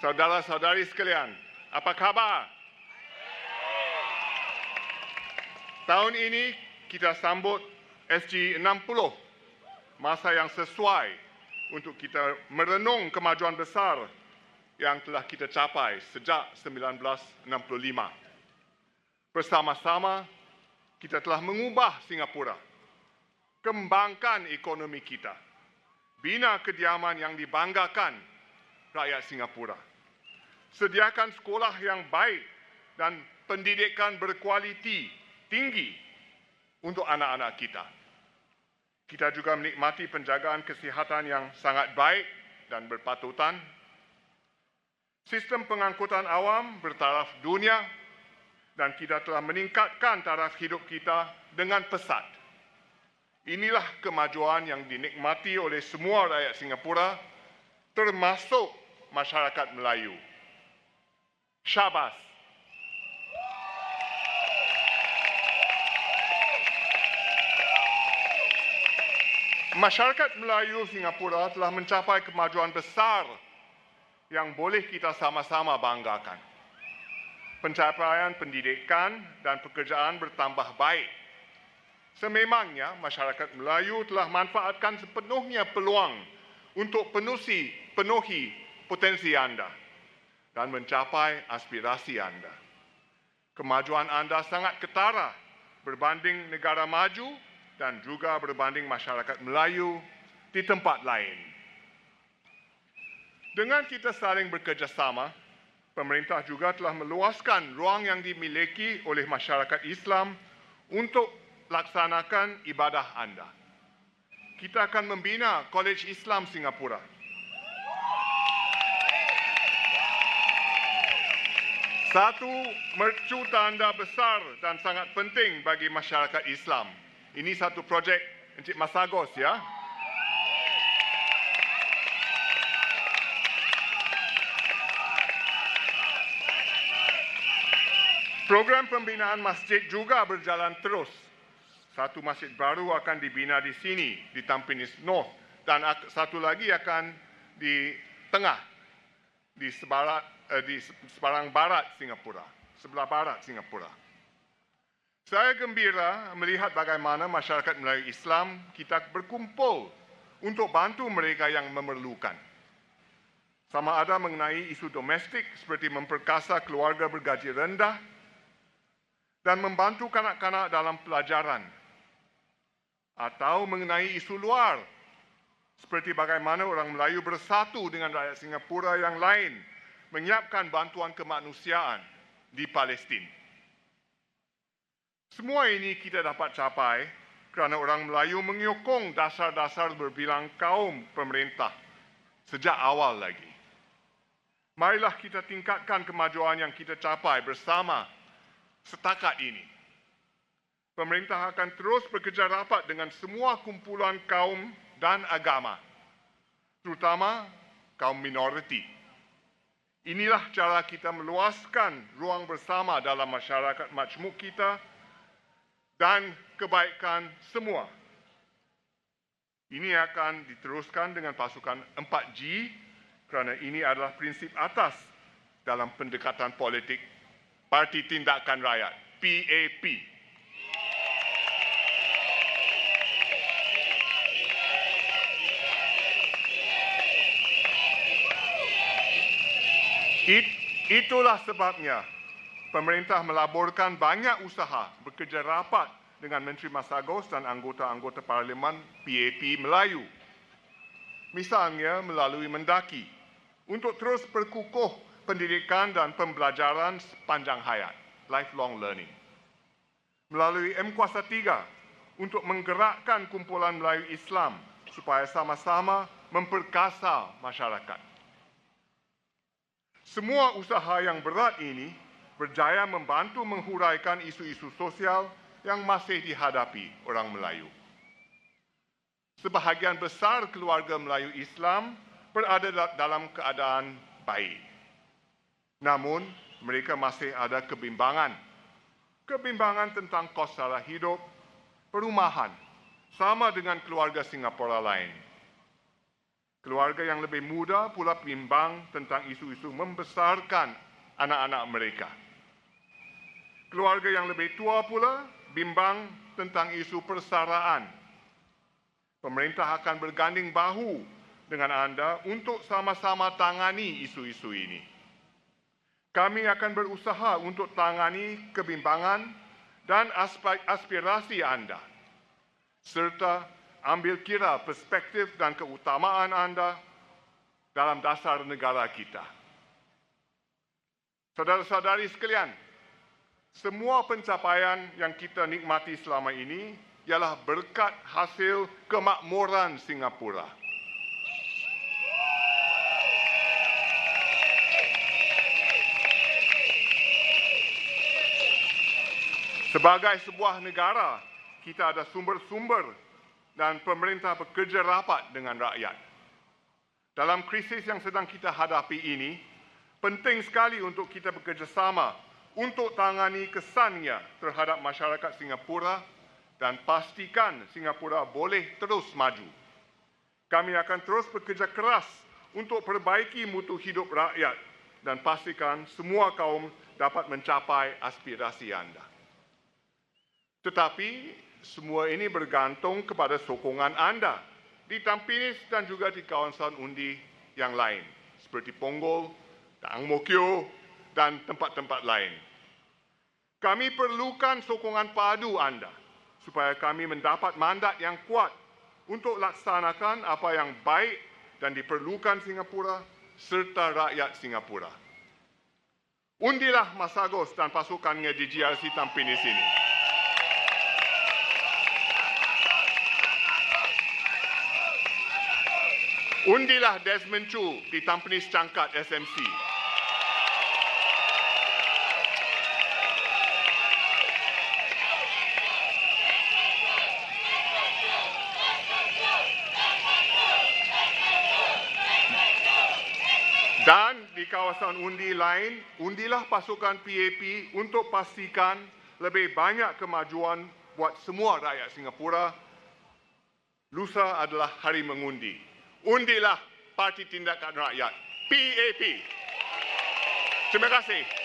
Saudara-saudari sekalian, apa khabar? Tahun ini kita sambut SG 60, masa yang sesuai untuk kita merenung kemajuan besar yang telah kita capai sejak 1965. Bersama-sama, kita telah mengubah Singapura, kembangkan ekonomi kita, bina kediaman yang dibanggakan rakyat Singapura, sediakan sekolah yang baik dan pendidikan berkualiti tinggi untuk anak-anak kita. Kita juga menikmati penjagaan kesihatan yang sangat baik dan berpatutan. Sistem pengangkutan awam bertaraf dunia dan kita telah meningkatkan taraf hidup kita dengan pesat. Inilah kemajuan yang dinikmati oleh semua rakyat Singapura termasuk masyarakat Melayu. Syabas. Masyarakat Melayu Singapura telah mencapai kemajuan besar yang boleh kita sama-sama banggakan. Pencapaian pendidikan dan pekerjaan bertambah baik. Sememangnya masyarakat Melayu telah manfaatkan sepenuhnya peluang untuk penuhi, penuhi potensi anda dan mencapai aspirasi anda. Kemajuan anda sangat ketara berbanding negara maju dan juga berbanding masyarakat Melayu di tempat lain. Dengan kita saling bekerjasama, pemerintah juga telah meluaskan ruang yang dimiliki oleh masyarakat Islam untuk laksanakan ibadah anda. Kita akan membina College Islam Singapura. Satu mercu tanda besar dan sangat penting bagi masyarakat Islam – ini satu projek Encik Masagos ya. Program pembinaan masjid juga berjalan terus. Satu masjid baru akan dibina di sini, di Tampines North. Dan satu lagi akan di tengah, di sebarat, eh, di sebarang barat Singapura. Sebelah barat Singapura. Saya gembira melihat bagaimana masyarakat Melayu Islam kita berkumpul untuk bantu mereka yang memerlukan. Sama ada mengenai isu domestik seperti memperkasa keluarga bergaji rendah dan membantu kanak-kanak dalam pelajaran. Atau mengenai isu luar seperti bagaimana orang Melayu bersatu dengan rakyat Singapura yang lain menyiapkan bantuan kemanusiaan di Palestin. Semua ini kita dapat capai kerana orang Melayu menyokong dasar-dasar berbilang kaum pemerintah sejak awal lagi. Marilah kita tingkatkan kemajuan yang kita capai bersama setakat ini. Pemerintah akan terus bekerja rapat dengan semua kumpulan kaum dan agama, terutama kaum minoriti. Inilah cara kita meluaskan ruang bersama dalam masyarakat majmuk kita dan kebaikan semua. Ini akan diteruskan dengan pasukan 4G kerana ini adalah prinsip atas dalam pendekatan politik Parti Tindakan Rakyat, PAP. It, itulah sebabnya pemerintah melaburkan banyak usaha bekerja rapat dengan Menteri Masagos dan anggota-anggota Parlimen PAP Melayu. Misalnya melalui mendaki untuk terus perkukuh pendidikan dan pembelajaran sepanjang hayat, lifelong learning. Melalui M Kuasa 3 untuk menggerakkan kumpulan Melayu Islam supaya sama-sama memperkasa masyarakat. Semua usaha yang berat ini berjaya membantu menghuraikan isu-isu sosial yang masih dihadapi orang Melayu. Sebahagian besar keluarga Melayu Islam berada dalam keadaan baik. Namun, mereka masih ada kebimbangan. Kebimbangan tentang kos sara hidup, perumahan, sama dengan keluarga Singapura lain. Keluarga yang lebih muda pula bimbang tentang isu-isu membesarkan anak-anak mereka. Keluarga yang lebih tua pula bimbang tentang isu persaraan. Pemerintah akan berganding bahu dengan anda untuk sama-sama tangani isu-isu ini. Kami akan berusaha untuk tangani kebimbangan dan aspirasi anda serta ambil kira perspektif dan keutamaan anda dalam dasar negara kita. Saudara-saudari sekalian, semua pencapaian yang kita nikmati selama ini ialah berkat hasil kemakmuran Singapura. Sebagai sebuah negara, kita ada sumber-sumber dan pemerintah bekerja rapat dengan rakyat. Dalam krisis yang sedang kita hadapi ini, penting sekali untuk kita bekerjasama untuk tangani kesannya terhadap masyarakat Singapura dan pastikan Singapura boleh terus maju. Kami akan terus bekerja keras untuk perbaiki mutu hidup rakyat dan pastikan semua kaum dapat mencapai aspirasi anda. Tetapi semua ini bergantung kepada sokongan anda di Tampinis dan juga di kawasan undi yang lain seperti Ponggol, Ang Mo Kio dan tempat-tempat lain. Kami perlukan sokongan padu anda supaya kami mendapat mandat yang kuat untuk laksanakan apa yang baik dan diperlukan Singapura serta rakyat Singapura. Undilah Masagos dan pasukannya di GRC Tampinis ini. Undilah Desmond Chu di Tampines Cangkat SMC. Dan di kawasan undi lain, undilah pasukan PAP untuk pastikan lebih banyak kemajuan buat semua rakyat Singapura. Lusa adalah hari mengundi undilah Parti Tindakan Rakyat, PAP. Terima kasih.